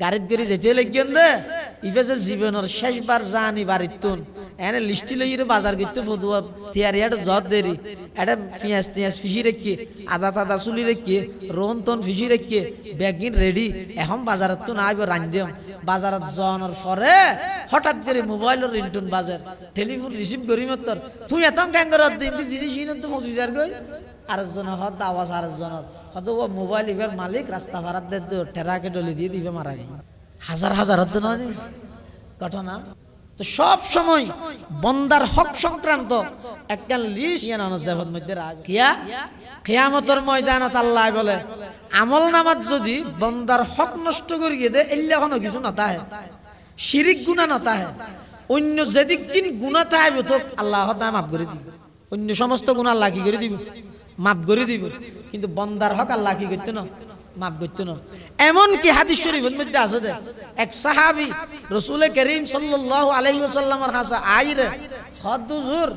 গাড়িত গড়ি যেতে লাগবেন দে। ইবে যে জীবনের শেষবার জানি বাড়ির তুন এনে লিস্টি লই বাজার করতে ফদুয়া তিয়ারি একটা জত দেরি। এটা পিঁয়াজ টিয়াজ ফিসি রেখে, আদা তাদা চুলি রেখে রোন তন ফিসি রেখে, ব্যাগিন রেডি। এখন বাজারত তো না আইব রান্ধিম বাজারত যাওয়ানোর পরে হঠাৎ করে মোবাইলের রিন্টুন বাজার টেলিফোন রিসিভ করি মাত্র। তুই এত ক্যাঙ্গর দিন জিনিস তো মজুরি যার গই আরেকজনের হত আওয়াজ আরেকজনের। ও মোবাইল ইবার মালিক রাস্তা তো টেরাকে ডলি দিয়ে দিবে মারা গেল হাজার হাজার হতো না? ঘটনা। তো সব সময় বন্দার হক সংক্রান্ত একটা লিস্ট ইয়ান অনুযাবের মধ্যে কিয়া? কিয়ামতের ময়দানত আল্লাহ বলে, আমল নামাত যদি বন্দার হক নষ্ট করিয়ে দে এল্লা কোনো কিছু নতাহে শিরিক গুণা নতাহে অন্য যেদিক দিন গুণা তাইব তো আল্লাহ তাই মাফ করে দিব। অন্য সমস্ত গুণা আল্লাহ কি করে দিব? মাফ করে দিব। কিন্তু বন্দার হক আল্লাহ কি করতে না? মাফ করতে না। এমন কি হাদিস শরীফের মধ্যে আছে দে এক সাহাবি রসুল করিম সাল্লাল্লাহু আলাইহি ওয়াসাল্লামের হাসা আইরে হদ হুজুর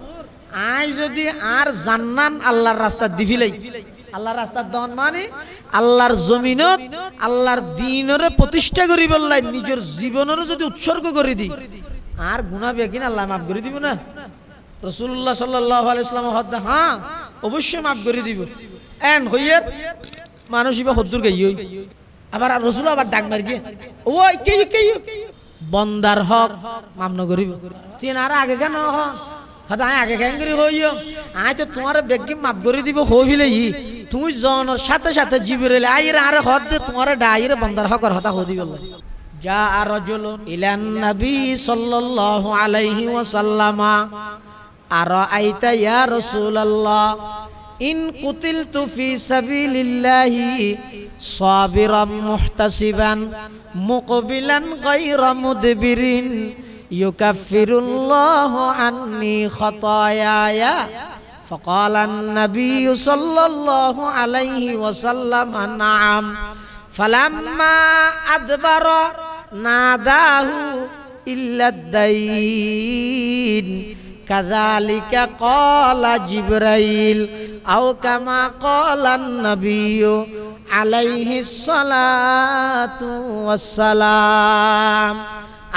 আই যদি আর জান্নান আল্লাহর রাস্তা দিভিলাই আল্লাহর রাস্তার দন মানে আল্লাহর জমিনত আল্লাহর দিনরে প্রতিষ্ঠা করি বললাই নিজের জীবনেরও যদি উৎসর্গ করে দি আর গুণা বেকিন আল্লাহ মাফ করে দিব না। রসুল্লাহ সাল্লাহ আলাইসলাম হ্যাঁ অবশ্যই মাফ করে দিব। এন হইয়ের মানুষ ইবা হদ্দুর গেই আবার রসুল আবার ডাক মার গিয়ে ওই কে কে বন্দার হক মামন করিব। তুই আর আগে কেন? হ্যাঁ, হ হয়তো আগে কেন করি হইও আয় তো তোমার বেগি মাফ করে দিব হইলেই তুমি জনের সাথে সাথে জিবিরেলে আইরে আরে হদ দে, তোমার ডাইরে বন্দার হকর হতা হো দিবে যা আর রজল ইলান নবী সাল্লাল্লাহু আলাইহি ওয়াসাল্লামা। أرأيت يا رسول الله إن قتلت في سبيل الله صابرا محتسبا مقبلا غير مدبر يكفر الله عني خطاياي فقال النبي صلى الله عليه وسلم نعم فلما أدبر ناداه إلا الدين কাজালিকা কলা জিব্রাইল, আও কামা কলা নবীয় আলাইহি সালাতু ওয়াসসালাম।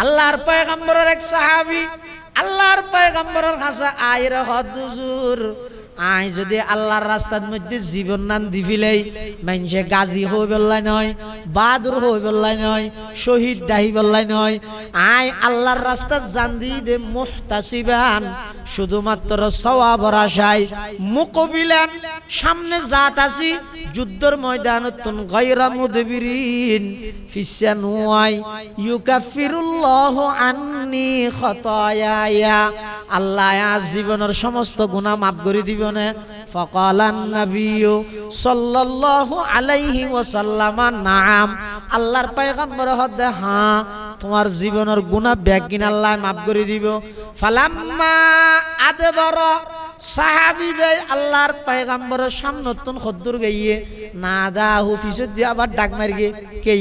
আল্লাহর পয়গম্বরের এক সাহাবী, আল্লাহর পয়গম্বরের হাসা আইরা হদুজুর আই যদি আল্লাহর রাস্তার মধ্যে জীবন নান দিবিলেই মানুষে গাজী হই বললাই নয় বাদুর হই বললাই নয়, শহীদ ডাহি বললাই নয়, আই আল্লাহর রাস্তার জান দে মুহতাসিবান, শুধুমাত্র সওয়াবর আশায় মুকবিলান, সামনে জাত আছি, যুদ্ধর ময়দানতুন গায়রা মুদবিরিন, ফিসা নুয়াই, ইউকাফিরুল্লাহু আন্নি খতায়ায়া আল্লাহ আজ জীবনের সমস্ত গুণা মাফ করে দিব না ফকালান নবিয়্যু সাল্লাল্লাহু আলাইহি ওয়াসাল্লাম, নাম। আল্লাহর পয়গম্বর হদে হ্যাঁ তোমার জীবনের ব্যাগিন আল্লাহ মাফ দিব। ফালাম্মা না দা হুফিসত দিয়ে আবার ডাক মারি গে কে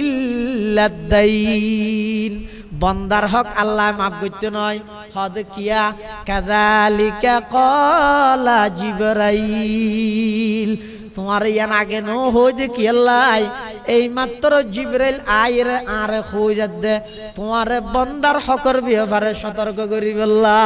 ইল্লাদাইন বন্দার হক আল্লাহ মাফ করতে নয়। হদ কিয়া কাদালিকা কলা জিবরাইল। তোমার ইয়ান আগে নো হই যে কি আল্লাহ? এই মাত্র জিবরাইল আয়ের আর হই যাতে তোমার বন্দার হকর ব্যাপারে সতর্ক করি বল্লা